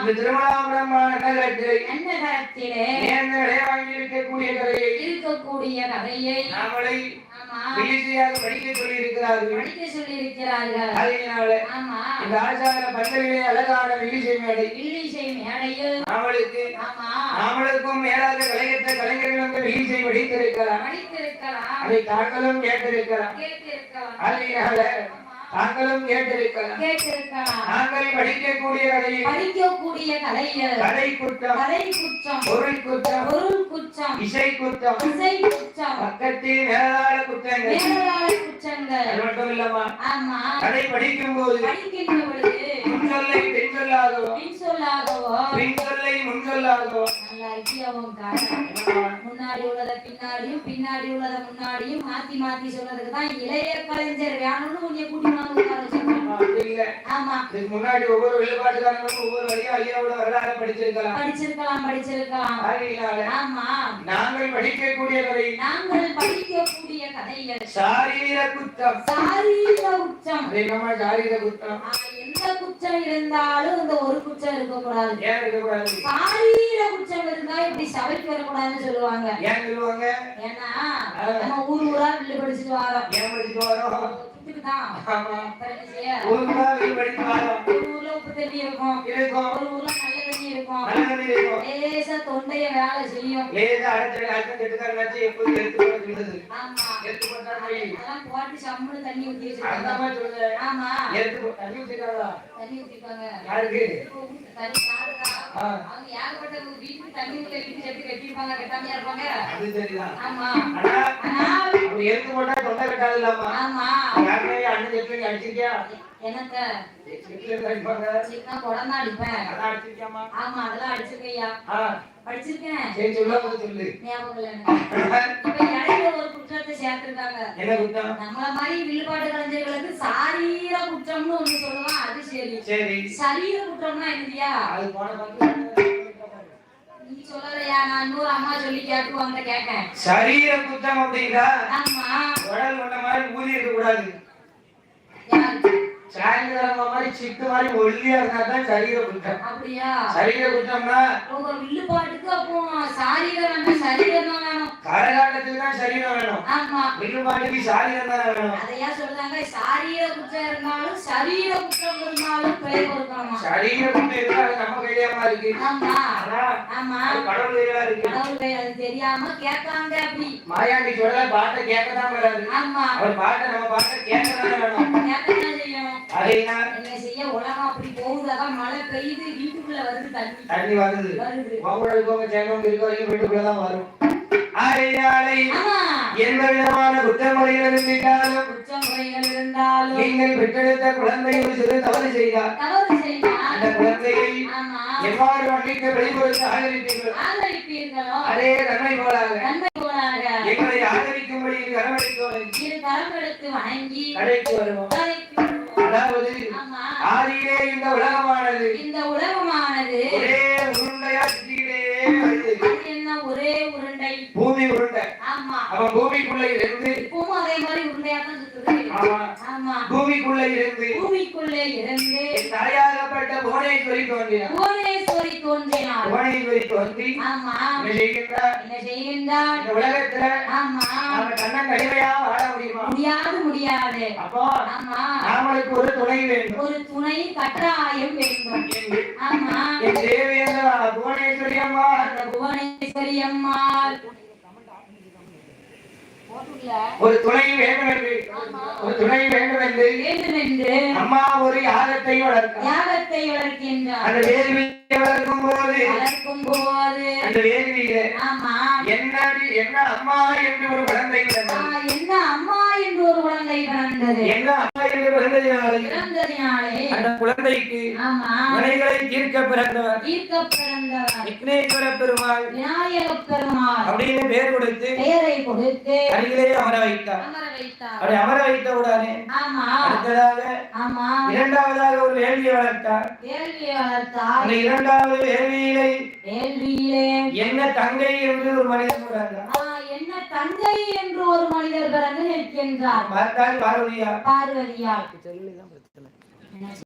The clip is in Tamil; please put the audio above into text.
இந்த திருமணாபுரமான நகரத்திலே நன்னகரத்திலே நேர்ந்த விளையாடி இருக்கக்கூடிய கதையை இருக்கக்கூடிய கதையை நாமளை வீழ்ச்சியாக படிக்க சொல்லி இருக்கிறார்கள் படிக்க சொல்லி இருக்கிறார்கள் அதனால ஆமா. இந்த ஆச்சார பந்தலிலே அழகான வீழ்ச்சி மேடை. வில்லிசை மேடையில் நாமளுக்கு ஆமா. நாமளுக்கும் மேலாக கலையற்ற கலைஞர்கள் வந்து வீழ்ச்சியை படித்திருக்கிறார் படித்திருக்கலாம் அதை தாங்களும் கேட்டிருக்கிறார் அதனால தாங்களும் கேட்டிருக்கலாம். கேட்டிருக்கலாம். நாங்கள் படிக்கக்கூடிய கதையை படிக்கக்கூடிய கலையில். கலை குற்றம். கலை குற்றம். பொருள் குற்றம். பொருள் குற்றம். இசை குற்றம். இசை குற்றம். பக்கத்தில் மேலாள குற்றங்கள். மேலாள குற்றங்கள். அது மட்டும் இல்லம்மா. ஆமா. கதை படிக்கும் போது படிக்கின்ற பொழுது. முன்சொல்லை பெண் சொல்லாகவோ பின் சொல்லாகவோ பின் நல்லா இருக்கியாவும் காரணம் என்னம்மா? முன்னாடி உள்ளத பின்னாடியும் பின்னாடி உள்ளத முன்னாடியும் மாத்தி மாத்தி சொல்றதுக்கு தான் இளைய கலைஞர் வேணும்னு உன்னை கூட்டி வந்து உட்கார வச்சிருக்காங்க. அப்படி இல்ல. ஆமா. இதுக்கு முன்னாடி ஒவ்வொரு வெளிப்பாட்டுக்காரங்களும் ஒவ்வொரு ஐயாவோட வரலாறு படிச்சிருக்கலாம். படிச்சிருக்கலாம் படிச்சிருக்கலாம். ஆமா. நாங்கள் படிக்கக்கூடிய கதை. நாங்கள் படிக்கக்கூடிய கதைகள். சாரீர குற்றம். சாரீர என்னம்மா சாரீர குற்றம். எந்த குற்றம் இருந்தாலும் இந்த ஒரு குற்றம் இருக்கக்கூடாது. சாரீர குற்றம் இருந்தா இப்படி சபைக்கு வரக்கூடாதுன்னு சொல்லுவாங்க. ஏன் சொல்லுவாங்க? ஏன்னா நம்ம ஊர் ஊரா வில்லு படிச்சுட்டு வரோம். ஏன் படிச்சுட்டு வரோம்? ஒரு ஊர்ல உப்பு தண்ணி இருக்கும். இருக்கும். ஒரு ஊர்ல நல்ல தண்ணி இருக்கும். நல்ல தண்ணி இருக்கும். லேசா தொண்டைய வேலை செய்யும். லேசா அடைச்ச அடைச்ச கெட்டுக்காரனாச்சு எப்படி எடுத்து போட சொல்லுது ஆமா. எடுத்து போட்டா போய் அதெல்லாம் போட்டு சம்முன்னு தண்ணி ஊத்தி அந்த வச்சிருக்காங்க மாதிரி சொல்லுங்க. ஆமா. எடுத்து தண்ணி ஊத்திட்டாங்களா தண்ணி ஊத்திருக்காங்க. யாருக்கு? தண்ணி யாருக்கா? ஆ, அவங்க ஏகப்பட்ட வீட்டுக்கு தண்ணி ஊத்த வீட்டு சட்டி கட்டியிருப்பாங்க? கட்டாமையா இருப்பாங்க? அது சரிதான். ஆமா. ஆனா அப்படி எடுத்து போட்டா தொண்டை கட்டாது இல்லாமா ஆமா. யாருமே அண்ணன் செட்டு அடிச்சிருக்கியா அடிப்பாங்க சின்ன குழந்தை அடிப்பேன். அதான் அடிச்சிருக்கியாமா ஆமா அதெல்லாம் அடிச்சிருக்கையா? படிச்சிருக்கேன். சரி சொல்ல போது சொல்லு. ஞாபகம் இல்லை எனக்கு. இப்ப இடையில ஒரு குற்றத்தை சேர்த்திருக்காங்க. என்ன குத்தம் நம்மள மாதிரி வில்லுப்பாட்டு கலைஞர்களுக்கு சாரீர குற்றம்னு ஒண்ணு சொல்லுவான் அது சரி. சரி. சரீர குற்றம்னா என்னதியா அது போன நீ சொல்லலையா? இன்னொரு அம்மா சொல்லி கேட்டு உன்கிட்ட கேட்டேன் சரீர குத்தம் அப்படின்னா உடல் உள்ள மாதிரி ஊதி இருக்க கூடாது? சாயங்காலம் மாதிரி சிட்டு மாதிரி ஒல்லியா இருந்தா தான் சரீர குத்தம் அப்படியா? சரீர குத்தம்னா உங்க வில்லுப்பாட்டுக்கு அப்போ சாரீரம் சரீரம் தான் வேணும்? கரகாட்டத்துக்கு தான் சரீரம் வேணும். ஆமா. வில்லுமாட்டுக்கு சாரீரம் தான் வேணும். அதையா சொல்றாங்க? சாரீர குற்றம் இருந்தாலும் சரீர குற்றம் இருந்தாலும் பிழை கொடுக்கணுமா சரீர குத்தம் இருந்தா நம்ம கையிலமா இருக்கு. ஆமா. ஆமா. கடவுள் கையில இருக்கு. கடவுள் அது தெரியாம கேட்காங்க அப்படி. மாயாண்டி சொல்ல பாட்டை கேட்கதான் வராது. ஆமா. அவர் பாட்டை நம்ம பாட்டை கேட்கதான் வேணும் என்ன செய்ய? உலகம் அப்படி போகுது. அதான் மழை பெய்யுது. வீட்டுக்குள்ள வருது தண்ணி. தண்ணி வருது. வருது. உங்களுக்கு உங்க சேனல் இருக்க வரைக்கும் வீட்டுக்குள்ளதான் வரும். ஆகையினாலே ஆமா. எந்த விதமான குற்றமுறைகள் இருந்திருந்தாலும் குற்றம் குறைகள் இருந்தாலும் நீங்கள் பெற்றெடுத்த குழந்தை ஒரு சிறு தவறு செய்தார் தவறு செய்தால் அந்த குழந்தையை எவ்வாறு வண்டிக்கு வெளிப்படுத்த ஆதரிப்பீர்கள் ஆதரிப்பீர்களோ? அதே நன்மை போலாக. நன்மை போலாக. எங்களை ஆதரிக்கும்படி இரு கரங்களுக்கு வணங்கி கடைக்கு வருவோம். அதாவது ஆதியிலே இந்த உலகமானது. இந்த உலகமானது. ஒரே உருண்டையா சுத்திக்கிட்டே என்ன? ஒரே உருண்டை. பூமி உருண்டை. ஆமா. அவன் பூமிக்குள்ள இருந்து இப்பவும் அதே மாதிரி உருண்டையா தான் சுத்துது. ஆமா. பூமிக்குள்ள இருந்து பூமிக்குள்ளே இருந்து என் தாயாகப்பட்ட புவனேஸ்வரி தோன்றினார். புவனேஸ்வரி தோன்றினார். புவனேஸ்வரி தோன்றி ஆமா. என்ன செய்கின்றார் என்ன செய்கின்றார் இந்த உலகத்துல ஆமா. நாம கண்ண கழிவையா வாழ முடியுமா? முடியாது முடியாது. அப்போ ஆமா. நாமளுக்கு ஒரு துணை வேண்டும். ஒரு துணை கட்டாயம் வேண்டும். என்று ஆமா. என் தேவேந்திரா புவனேஸ்வரி அம்மா. அந்த புவனேஸ்வரி ஒரு துணை வேண்டும் என்று ஒரு துணை வேண்டும் என்று அம்மா ஒரு யாகத்தை வளர்த்தார் யாகத்தை வளர்க்கின்றார். அந்த வேள்வியை வளர்க்கும் போது வளர்க்கும் போது. அந்த வேள்வியில ஆமா. என்னடி என்ன அம்மா என்று ஒரு குழந்தை என்ன அம்மா என்று ஒரு குழந்தை பிறந்தது. என்ன அம்மா என்று பிறந்ததினாலே பிறந்ததினாலே. அந்த குழந்தைக்கு ஆமா. வினைகளை தீர்க்க பிறந்தவர். ஈர்க்க பிறந்தவர். விக்னேஸ்வர பெருமாள் விநாயக பெருமாள். அப்படின்னு பேர் கொடுத்து பெயரை கொடுத்து அருகிலே அமர வைத்தார். அமர வைத்தார். அப்படி அமர வைத்த உடனே ஆமா. அடுத்ததாக ஆமா. இரண்டாவதாக ஒரு வேள்வியை வளர்த்தார். வேள்வியை வளர்த்தார். அந்த இரண்டாவது வேள்வியிலே வேள்வியிலே. என்ன தங்கை என்று ஒரு மனிதன் ஆ, என்ன தங்கை என்று ஒரு மனிதர் பிறந்து நிற்கின்றார். பார்த்தால் பார்வதியா பார்வதியால் சொல்லிதான் பிரச்சனை.